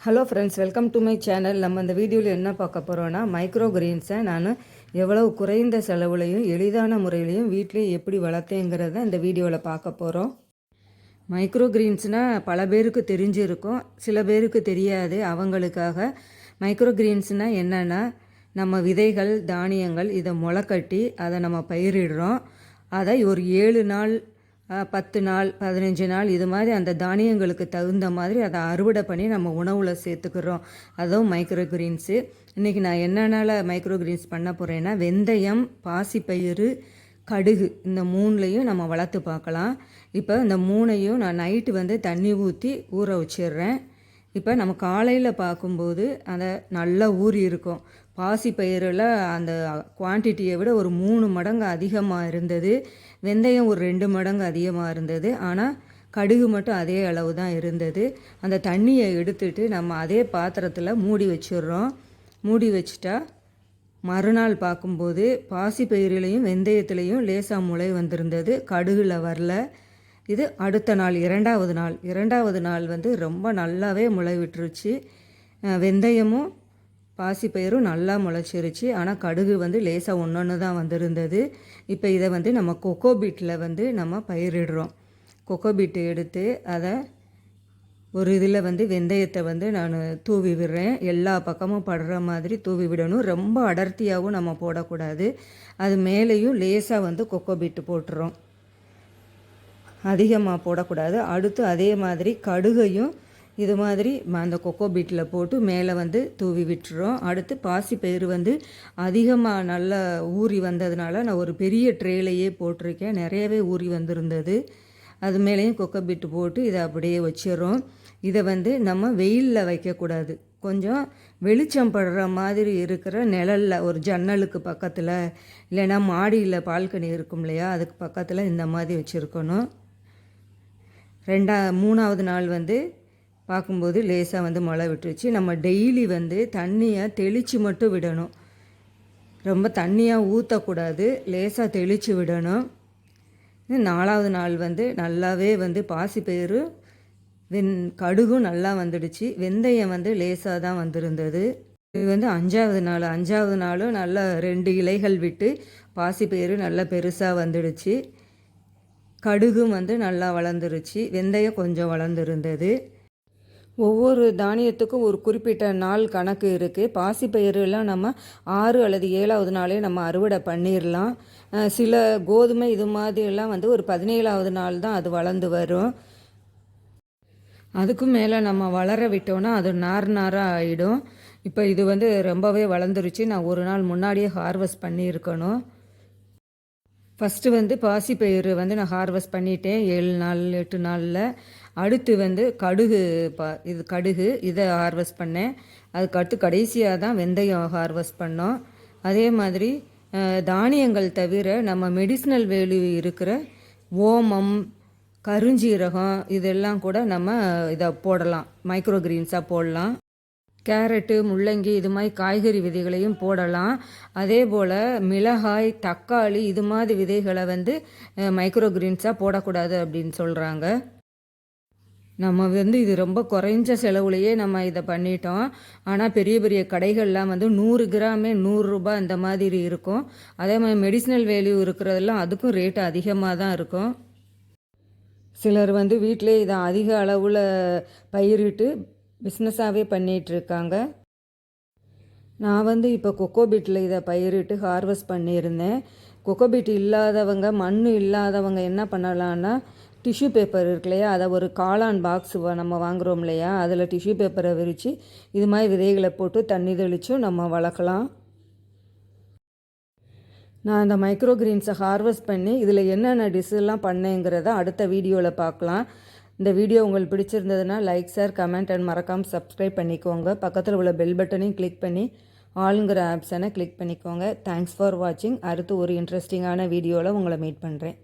Hello friends welcome to my channel நம்ம இந்த வீடியோவில் என்ன பார்க்க போகிறோன்னா மைக்ரோ கிரீன்ஸை நான் எவ்வளவு குறைந்த செலவுலையும் எளிதான முறையிலையும் வீட்டிலே எப்படி வளர்த்தேங்கிறத இந்த வீடியோவில் பார்க்க போகிறோம் மைக்ரோ கிரீன்ஸ்னால் பல பேருக்கு தெரிஞ்சிருக்கும். சில பேருக்கு தெரியாது. அவங்களுக்காக மைக்ரோ கிரீன்ஸ்னால் என்னென்னா நம்ம விதைகள் தானியங்கள் இதை முளைக்கட்டி அதை நம்ம பயிரிடுறோம். அதை ஒரு ஏழு நாள் பத்து நாள் பதினஞ்சு நாள் இது மாதிரி அந்த தானியங்களுக்கு தகுந்த மாதிரி அதை அறுவடை பண்ணி நம்ம உணவில் சேர்த்துக்கிறோம். அதுவும் மைக்ரோ கிரீன்ஸு இன்றைக்கி நான் என்னென்னால மைக்ரோ கிரீன்ஸ் பண்ண போகிறேன்னா வெந்தயம் பாசிப்பயிறு கடுகு இந்த மூணுலையும் நம்ம வளர்த்து பார்க்கலாம். இப்போ இந்த மூணையும் நான் நைட்டு வந்து தண்ணி ஊற்றி ஊற வச்சிடுறேன். இப்போ நம்ம காலையில் பார்க்கும்போது அதை நல்லா ஊறி இருக்கும். பாசி பயிரில் அந்த குவான்டிட்டியை விட ஒரு மூணு மடங்கு அதிகமாக இருந்தது. வெந்தயம் ஒரு ரெண்டு மடங்கு அதிகமாக இருந்தது. ஆனால் கடுகு மட்டும் அதே அளவு தான் இருந்தது. அந்த தண்ணியை எடுத்துட்டு நம்ம அதே பாத்திரத்தில் மூடி வச்சிடுறோம். மூடி வச்சுட்டா மறுநாள் பார்க்கும்போது பாசி பயிரிலையும் வெந்தயத்துலேயும் லேசாக முளை வந்திருந்தது. கடுகில் வரல. இது அடுத்த நாள் இரண்டாவது நாள். இரண்டாவது நாள் வந்து ரொம்ப நல்லாவே முளை விட்டுருச்சு வெந்தயமும் பாசிப்பயிரும் நல்லா முளைச்சிருச்சு. ஆனால் கடுகு வந்து லேசாக ஒன்று தான் வந்திருந்தது. இப்போ இதை வந்து நம்ம கொக்கோ பீட்டில் வந்து நம்ம பயிரிடுறோம். கொக்கோ பீட்டு எடுத்து அதை ஒரு இதில் வந்து வெந்தயத்தை வந்து நான் தூவி விடுறேன். எல்லா பக்கமும் படுற மாதிரி தூவி விடணும். ரொம்ப அடர்த்தியாகவும் நம்ம போடக்கூடாது. அது மேலேயும் லேசாக வந்து கொக்கோ பீட்டு போட்டுறோம். அதிகமாக போடக்கூடாது. அடுத்து அதே மாதிரி கடுகையும் இது மாதிரி அந்த கொக்கோ பீட்டில் போட்டு மேலே வந்து தூவி விட்டுறோம். அடுத்து பாசிப்பயிறு வந்து அதிகமாக நல்லா ஊறி வந்ததுனால நான் ஒரு பெரிய ட்ரேலையே போட்டிருக்கேன். நிறையவே ஊறி வந்திருந்தது. அது மேலேயும் கொக்கோ பீட்டு போட்டு இதை அப்படியே வச்சிடறோம். இதை வந்து நம்ம வெயிலில் வைக்கக்கூடாது. கொஞ்சம் வெளிச்சம் படுற மாதிரி இருக்கிற நிழலில் ஒரு ஜன்னலுக்கு பக்கத்தில் இல்லைன்னா மாடியில் பால்கனி இருக்கும் இல்லையா அதுக்கு பக்கத்தில் இந்த மாதிரி வச்சுருக்கணும். ரெண்டா மூணாவது நாள் வந்து பார்க்கும்போது லேசாக வந்து மழை விட்டுருச்சு. நம்ம டெய்லி வந்து தண்ணியை தெளித்து மட்டும் விடணும். ரொம்ப தண்ணியாக ஊற்றக்கூடாது லேசாக தெளித்து விடணும். நாலாவது நாள் வந்து நல்லாவே வந்து பாசிப்பயிறு வெந் கடுகும் நல்லா வந்துடுச்சு. வெந்தயம் வந்து லேசாக தான் வந்திருந்தது. இது வந்து அஞ்சாவது நாள். அஞ்சாவது நாளும் நல்லா ரெண்டு இலைகள் விட்டு பாசிப்பயிறு நல்லா பெருசாக வந்துடுச்சு. கடுகும் வந்து நல்லா வளர்ந்துருச்சு. வெந்தயம் கொஞ்சம் வளர்ந்துருந்தது. ஒவ்வொரு தானியத்துக்கும் ஒரு குறிப்பிட்ட நாள் கணக்கு இருக்குது பாசிப்பயிறுலாம் நம்ம ஆறு அல்லது ஏழாவது நாளே நம்ம அறுவடை பண்ணிடலாம் சில கோதுமை இது மாதிரிலாம் வந்து ஒரு பதினேழாவது நாள் தான் அது வளர்ந்து வரும். அதுக்கும் மேலே நம்ம வளர விட்டோன்னா அது நார் நாராக ஆகிடும் இப்போ இது வந்து ரொம்பவே வளர்ந்துருச்சு. நான் ஒரு நாள் முன்னாடியே ஹார்வெஸ்ட் பண்ணியிருக்கணும். ஃபஸ்ட்டு வந்து பாசிப்பயிறு வந்து நான் ஹார்வெஸ்ட் பண்ணிட்டேன். ஏழு நாள் எட்டு நாளில். அடுத்து வந்து கடுகு பா இது கடுகு இதை ஹார்வெஸ்ட் பண்ணேன். அதுக்கடுத்து கடைசியாக தான் வெந்தயம் ஹார்வெஸ்ட் பண்ணோம். அதே மாதிரி தானியங்கள் தவிர நம்ம மெடிசினல் வேல்யூ இருக்கிற ஓமம் கருஞ்சீரகம் இதெல்லாம் கூட நம்ம இதை போடலாம். மைக்ரோ கிரீன்ஸாக போடலாம். கேரட்டு முள்ளங்கி இது மாதிரி காய்கறி விதைகளையும் போடலாம். அதே போல் மிளகாய் தக்காளி இது மாதிரி விதைகளை வந்து மைக்ரோ கிரீன்ஸாக போடக்கூடாது அப்படின்னு சொல்கிறாங்க நம்ம வந்து இது ரொம்ப குறைஞ்ச செலவுலையே நம்ம இதை பண்ணிட்டோம். ஆனால் பெரிய பெரிய கடைகள்லாம் வந்து நூறு கிராமே நூறுரூபா இந்த மாதிரி இருக்கும். அதே மாதிரி மெடிசினல் வேல்யூ இருக்கிறதெல்லாம் அதுக்கும் ரேட்டு அதிகமாக தான் இருக்கும். சிலர் வந்து வீட்டிலே இதை அதிக அளவில் பயிரிட்டு பிஸ்னஸாகவே பண்ணிகிட்ருக்காங்க நான் வந்து இப்போ கொக்கோ பீட்டில் இதை பயிரிட்டு ஹார்வெஸ்ட் பண்ணியிருந்தேன். கொக்கோ பீட் இல்லாதவங்க மண் இல்லாதவங்க என்ன பண்ணலான்னா டிஷ்யூ பேப்பர் இருக்கு இல்லையா அதை ஒரு காளான் பாக்ஸ் நம்ம வாங்குகிறோம் இல்லையா அதில் டிஷ்யூ பேப்பரை விரித்து இது மாதிரி விதைகளை போட்டு தண்ணி தெளிச்சும் நம்ம வளர்க்கலாம். நான் அந்த மைக்ரோ கிரீன்ஸை ஹார்வெஸ்ட் பண்ணி இதில் என்னென்ன டிஷ்ஷெல்லாம் பண்ணேங்கிறத அடுத்த வீடியோவில் பார்க்கலாம். இந்த வீடியோ உங்களுக்கு பிடிச்சிருந்ததுன்னா லைக் ஷேர் கமெண்ட் அண்ட் மறக்காமல் சப்ஸ்கிரைப் பண்ணிக்கோங்க. பக்கத்தில் உள்ள பெல் பட்டனையும் கிளிக் பண்ணி ஆளுங்கிற ஆப்ஷனை கிளிக் பண்ணிக்கோங்க. தேங்க்ஸ் ஃபார் வாட்சிங் அடுத்து ஒரு இன்ட்ரெஸ்டிங்கான வீடியோவில் உங்களை மீட் பண்ணுறேன்